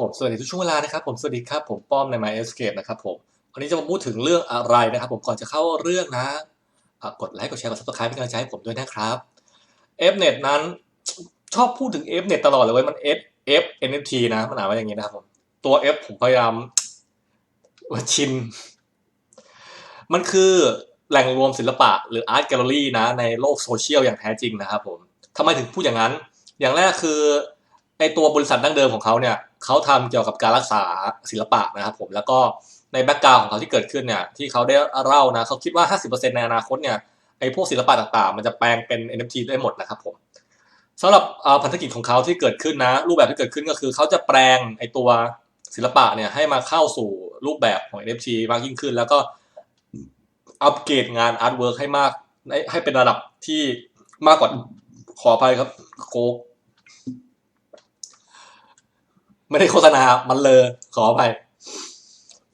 ผมสวัสดีทุกช่วงเวลานะครับผมสวัสดีครับผมป้อมใน My Escape นะครับผมวันนี้จะมาพูดถึงเรื่องอะไรนะครับผมก่อนจะเข้าเรื่องนะกดไลค์กดแชร์กด subscribe เป็นกำลังใจให้ผมด้วยนะครับ Fnet นั้นชอบพูดถึง Fnet ตตลอดเลยเว้ยมัน F F NFT นเอฟทีนะมันอ่านว่าอย่างนี้นะครับผมตัว F ผมพยายามว่าชิน มันคือแหล่งรวมศิลปะหรือ Art Gallery นะ ในโลกโซเชียลอย่างแท้จริงนะครับผมทำไมถึงพูดอย่างนั้น อย่างแรกคือไอตัวบริษัทดั้งเดิมของเขาเนี่ย เขาทำเกี่ยวกับการรักษาศิลปะนะครับผมแล้วก็ในแบ็กกราวของเขาที่เกิดขึ้นเนี่ยที่เขาได้เล่านะเขาคิดว่า 50%ในอนาคตเนี่ยไอ้พวกศิลปะต่างๆ มันจะแปลงเป็น NFT ได้หมดนะครับผมสำหรับพันธกิจของเขาที่เกิดขึ้นนะ รูปแบบที่เกิดขึ้นก็คือเขาจะแปลงไอ้ตัวศิลปะเนี่ยให้มาเข้าสู่รูปแบบของ NFT มากยิ่งขึ้น แล้วก็อัปเกรดงานอาร์ตเวิร์กให้มากให้เป็นระดับที่มากกว่าขออภัยครับโคก ไม่ได้โฆษณา มันเลยขอไป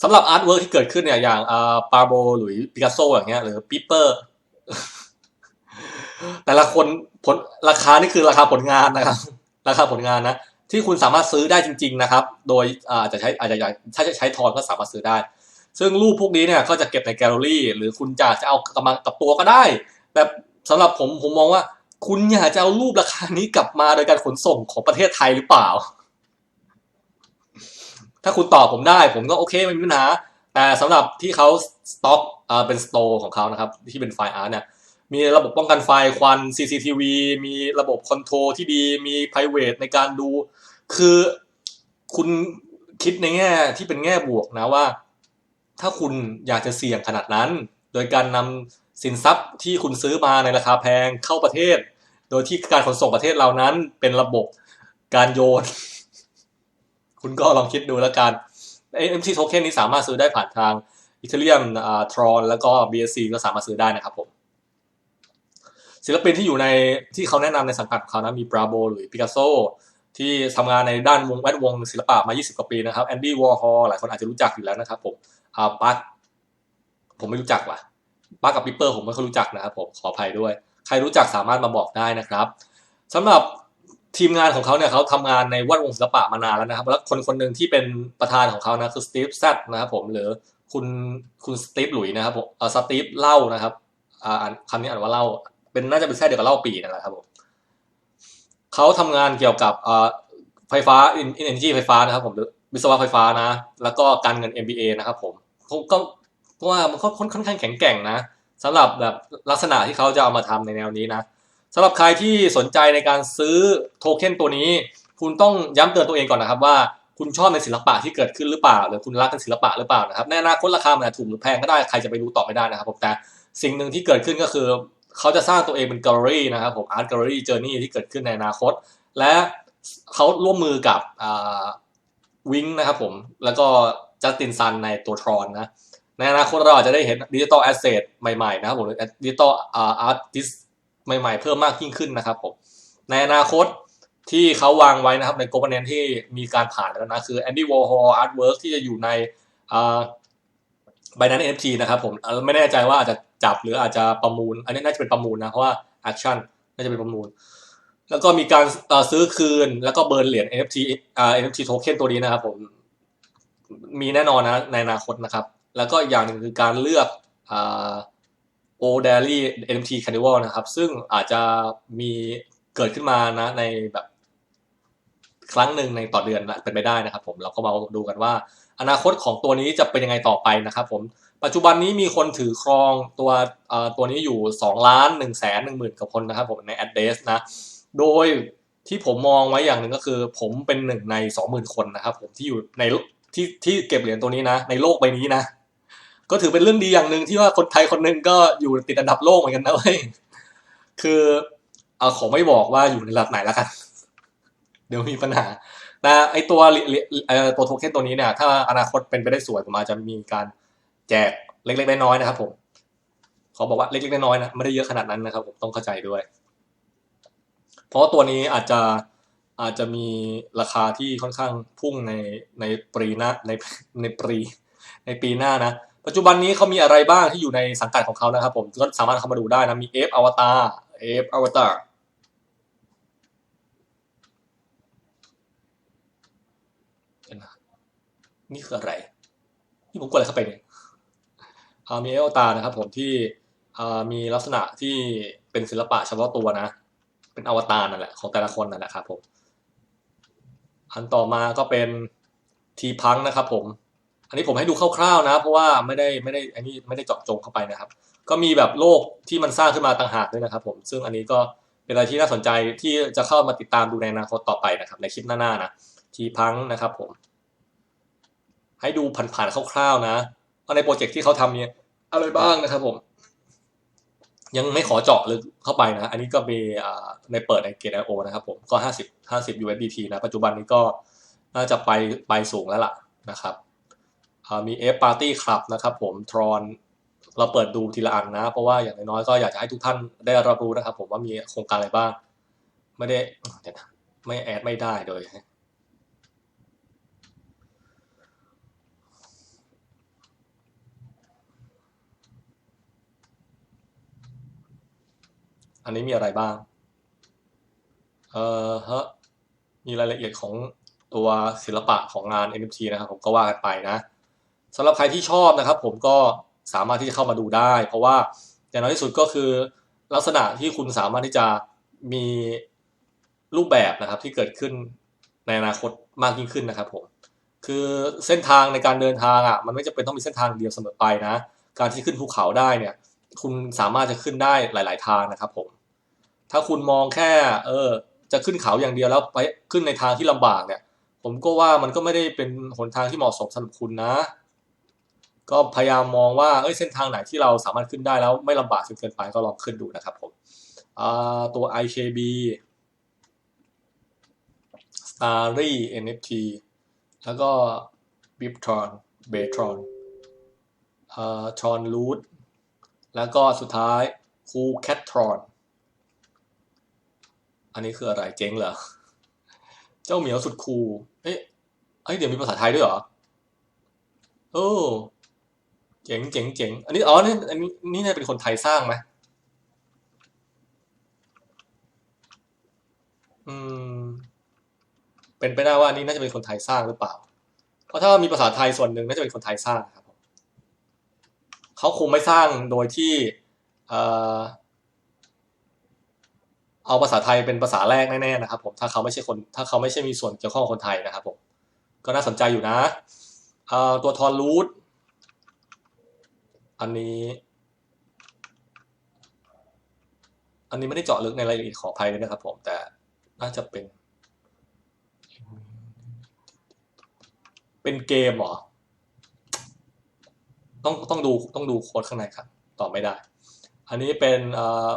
สำหรับอาร์ตเวิร์กที่เกิดขึ้นเนี่ย อย่างอ่าปาโบหรือปิกัสโซอย่างเงี้ย หรือปิเปอร์ แต่ละคนผลราคานี่คือราคาผลงานนะครับ ราคาผลงานนะ ที่คุณสามารถซื้อได้จริง ๆ นะครับ โดยอาจจะใช้อาจจะถ้าจะใช้ทอนก็สามารถซื้อได้ ซึ่งรูปพวกนี้เนี่ยก็จะเก็บในแกลเลอรี่ หรือคุณจะจะเอากลับมากับตัวก็ได้แบบสำหรับผมผมมองว่า คุณอยากจะเอารูปราคานี้กลับมาโดยการขนส่งของประเทศไทยหรือเปล่า ถ้าคุณตอบผมได้ ผมก็โอเคไม่มีปัญหาแต่สำหรับที่เขาสต็อกเป็นสโตร์ของเขานะครับ ที่เป็นไฟอาร์เนี่ยมีระบบป้องกันไฟควัน CCTV มีระบบคอนโทรลที่ดีมี private ในการดู คือคุณคิดในแง่ที่เป็นแง่บวกนะว่า ถ้าคุณอยากจะเสี่ยงขนาดนั้น โดยการนำสินทรัพย์ที่คุณซื้อมาในราคาแพงเข้าประเทศ โดยที่การขนส่งประเทศเรานั้นเป็นระบบการโยน คุณก็ลองคิดดูแล้วกัน MT token นี้สามารถซื้อได้ผ่านทาง Ethereum อ่า Tron แล้วก็ BSC ก็สามารถซื้อได้นะครับผมศิลปินที่อยู่ในที่เขาแนะนำในสังกัดของเขานะมี Bravo หรือ Picasso ที่ทำงานในด้านวงแวดวงศิลปะมา 20 กว่าปีนะครับแอนดี้วอร์ฮอลหลายคนอาจจะรู้จักอยู่แล้วนะครับผมอ่าปักผมไม่รู้จักว่ะปักกับปิปเปอร์ผมไม่ค่อยรู้จักนะครับผมขออภัยด้วย ใครรู้จักสามารถมาบอกได้นะครับสำหรับ ทีมงานของเขาเนี่ยเขาทำงานในวัดวงศิลปะมานานแล้วนะครับ แล้วคนคนหนึ่งที่เป็นประธานของเขานะคือสตีฟแซดนะครับผมหรือคุณคุณสตีฟหลุยนะครับผมเออสตีฟเล่านะครับอ่าคำนี้อ่านว่าเล่า เป็นน่าจะเป็นแค่เดียวกับเล่าปีนั่นแหละครับผมเขาทำงานเกี่ยวกับอ่าไฟฟ้าอินเอนจีไฟฟ้านะครับผมหรือวิศวะไฟฟ้านะ แล้วก็การเงิน MBA นะครับผมผมก็เพราะว่ามันค่อนข้างแข็งแกร่งนะสำหรับแบบลักษณะที่เขาจะเอามาทำในแนวนี้นะ สำหรับใครที่สนใจในการซื้อโทเค็นตัวนี้ คุณต้องย้ำเตือนตัวเองก่อนนะครับว่าคุณชอบในศิลปะที่เกิดขึ้นหรือเปล่า หรือคุณรักในศิลปะหรือเปล่านะครับในอนาคตราคามันถูกหรือแพงก็ได้ใครจะไปรู้ตอบไม่ได้นะครับผมแต่สิ่งหนึ่งที่เกิดขึ้นก็คือ เขาจะสร้างตัวเองเป็นแกลเลอรี่นะครับผมอาร์ตแกลเลอรี่เจอร์นี่ที่เกิดขึ้นในอนาคต และเขาร่วมมือกับวิงนะครับผมแล้วก็จัสตินซันในตัวทรอนนะในอนาคตเราอาจจะได้เห็นดิจิตอลแอสเซทใหม่ๆนะครับผมดิจิตอลอาร์ติส ใหม่ๆเพิ่มมากยิ่งขึ้นนะครับผมในอนาคตที่เขาวางไว้นะครับในโกลบอลเนนที่มีการผ่านแล้วนะคือ Andy Warhol Artwork ที่จะอยู่ในใบนั้น NFT นะครับผมไม่แน่ใจว่าอาจจะจับหรืออาจจะประมูล อันนี้น่าจะเป็นประมูลนะ เพราะว่า Action น่าจะเป็นประมูล แล้วก็มีการซื้อคืนแล้วก็เบิร์นเหรียญ NFT NFT token ตัวนี้นะครับผมมีแน่นอนนะในอนาคตนะครับ แล้วก็อย่างหนึ่งคือการเลือก โอเดลี่ NFT Carnival นะครับ ซึ่งอาจจะมีเกิดขึ้นมานะในแบบครั้งหนึ่งในต่อเดือนเป็นไปได้นะครับ ผมเราก็มาดูกันว่า อนาคตของตัวนี้จะเป็นยังไงต่อไปนะครับผมปัจจุบันนี้มีคนถือครองตัวตัวนี้อยู่ 2 ล้าน1แสน1หมื่นกับคนนะครับผมใน address นะโดยที่ผมมองไว้อย่างหนึ่งก็คือ ผมเป็นหนึ่งใน 20,000 คนนะครับผมที่อยู่ในที่ที่เก็บเหรียญตัวนี้นะ ในโลกใบนี้นะ ก็ถือเป็นเรื่องดีอย่างหนึ่งที่ว่าคนไทยคนหนึ่งก็อยู่ติดอันดับโลกเหมือนกันนะเว้ยคือเอาขอไม่บอกว่าอยู่ในระดับไหนแล้วกัน เดี๋ยวมีปัญหานะไอตัวตัวโทเค็นตัวนี้เนี่ย ถ้าอนาคตเป็นไปได้สวยผมอาจจะมีการแจกเล็กๆน้อยๆนะครับผมขอบอกว่าเล็กๆน้อยๆนะไม่ได้เยอะขนาดนั้นนะครับ ผมต้องเข้าใจด้วย เพราะตัวนี้อาจจะอาจจะมีราคาที่ค่อนข้างพุ่งในในปีหน้าในในปีในปีหน้านะ ปัจจุบันนี้เขามีอะไรบ้างที่อยู่ในสังกัดของเขานะครับผมก็สามารถเข้ามาดูได้นะมี F Avatar F Avatar เดี๋ยวนะนี่คืออะไรนี่ผมกดอะไรเข้าไปเนี่ยอ่ามีเอลตานะครับผมที่อ่ามีลักษณะที่เป็นศิลปะเฉพาะตัวนะ เป็นอวตารนั่นแหละของแต่ละคนนั่นแหละครับผมอันต่อมาก็เป็นทีพังนะครับผม อันนี้ผมให้ดูคร่าวๆนะ เพราะว่าไม่ได้ไม่ได้อันนี้ไม่ได้เจาะจงเข้าไปนะครับ ก็มีแบบโลกที่มันสร้างขึ้นมาต่างหากด้วยนะครับ ผมซึ่งอันนี้ก็เป็นอะไรที่น่าสนใจที่จะเข้ามาติดตามดูในอนาคตต่อไปนะครับ ในคลิปหน้าๆนะทีพังนะครับผม ให้ดูผ่านๆคร่าวๆนะว่าในโปรเจกต์ที่เขาทำเนี่ยอะไรบ้างนะครับผมยังไม่ขอเจาะลึกเข้าไปนะ อันนี้ก็มีในเปิดในเกตไอโอนะครับผมก็ห้าสิบห้าสิบ USDT นะ ปัจจุบันนี้ก็น่าจะไปไปสูงแล้วล่ะนะครับ มี F Party Club นะครับผมทรอนเราเปิดดูทีละอันนะ เพราะว่าอย่างน้อยๆก็อยากจะให้ทุกท่านได้รับรู้นะครับ ผมว่ามีโครงการอะไรบ้าง ไม่ได้เดี๋ยวไม่แอดไม่ได้โดยอันนี้มีอะไรบ้าง เอ่อฮะ มีรายละเอียดของตัวศิลปะของงาน NFT นะครับ ผมก็ว่ากันไปนะ สำหรับใครที่ชอบนะครับ ผมก็สามารถที่จะเข้ามาดูได้ เพราะว่าอย่างน้อยที่สุดก็คือลักษณะที่คุณสามารถที่จะมีรูปแบบนะครับที่เกิดขึ้นในอนาคตมากยิ่งขึ้นนะครับผมคือเส้นทางในการเดินทางอะมันไม่จำเป็นต้องมีเส้นทางเดียวเสมอไปนะ การที่ขึ้นภูเขาได้เนี่ย คุณสามารถจะขึ้นได้หลาย ๆ ทางนะครับผมถ้าคุณมองแค่เออจะขึ้นเขาอย่างเดียวแล้วไปขึ้นในทางที่ลำบากเนี่ย ผมก็ว่ามันก็ไม่ได้เป็นหนทางที่เหมาะสมสำหรับคุณนะ ก็พยายามมองว่าเอ้ยเส้นทางไหนที่เราสามารถขึ้นได้แล้วไม่ลำบากจนเกินไปก็ลองขึ้นดูนะครับผมตัว IKB Starry NFT แล้วก็ Biptron Baytron เอ่อ Tron Root แล้วก็สุดท้าย Cool Catron อันนี้คืออะไรเจ๊งเหรอ เจ้าเหมียวสุดคูลเอ๊ะเอ้ยเดี๋ยวมีภาษาไทยด้วยเหรอ โอ้ เจ๋งเจ๋งเจ๋งอันนี้อ๋อนี่อันนี้นี่น่าเป็นคนไทยสร้างไหมอืม เป็นไปได้ว่านี่น่าจะเป็นคนไทยสร้างหรือเปล่า เพราะถ้ามีภาษาไทยส่วนหนึ่งน่าจะเป็นคนไทยสร้างครับเขาคงไม่สร้างโดยที่เออเอาภาษาไทยเป็นภาษาแรกแน่ๆนะครับ ผมถ้าเขาไม่ใช่คน ถ้าเขาไม่ใช่มีส่วนเกี่ยวข้องคนไทยนะครับผมก็น่าสนใจอยู่นะเอ่อตัวทอนรูท อันนี้ อันนี้ไม่ได้เจาะลึกในรายละเอียดขออภัยเลยนะครับผมแต่น่าจะเป็น เป็นเกมเหรอ ต้องต้องดูต้องดูโค้ดข้างในครับตอบไม่ได้ อันนี้เป็น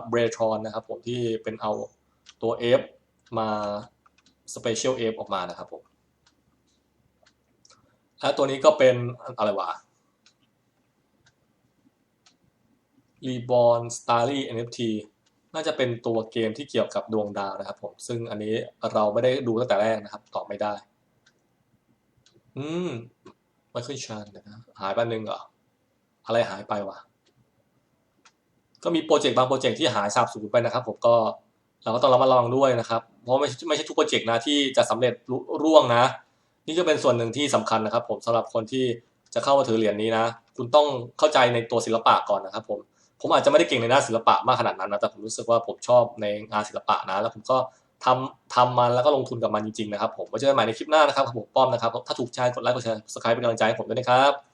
เบรทรอนนะครับผมที่เป็นเอาตัว F มา Special F ออกมานะครับผม และตัวนี้ก็เป็นอะไรวะ Reborn Starry NFT น่าจะเป็นตัวเกมที่เกี่ยวกับดวงดาวนะครับผมซึ่งอันนี้เราไม่ได้ดูตั้งแต่แรกนะครับตอบไม่ได้ อืมไม่ขึ้นชันนะหายไปหนึ่งเหรอ อะไรหายไปวะ ก็มีโปรเจกต์บางโปรเจกต์ที่หายสาบสูญไปนะครับ ผมก็เราก็ต้องระมัดระวังด้วยนะครับ เพราะไม่ไม่ใช่ทุกโปรเจกต์นะที่จะสำเร็จร่วงนะ นี่ก็เป็นส่วนหนึ่งที่สำคัญนะครับ ผมสำหรับคนที่จะเข้ามาถือเหรียญนี้นะ คุณต้องเข้าใจในตัวศิลปะก่อนนะครับ ผม ผมอาจจะไม่ได้เก่งในด้านศิลปะมากขนาดนั้นนะแต่ผมรู้สึกว่าผมชอบในงานศิลปะนะแล้วผมก็ทำทำมันแล้วก็ลงทุนกับมันจริงๆนะครับผมไว้เจอกันใหม่ในคลิปหน้านะครับผมป้อมนะครับถ้าถูกใจกดไลค์กดแชร์สกายเป็นกำลังใจให้ผมด้วยนะครับ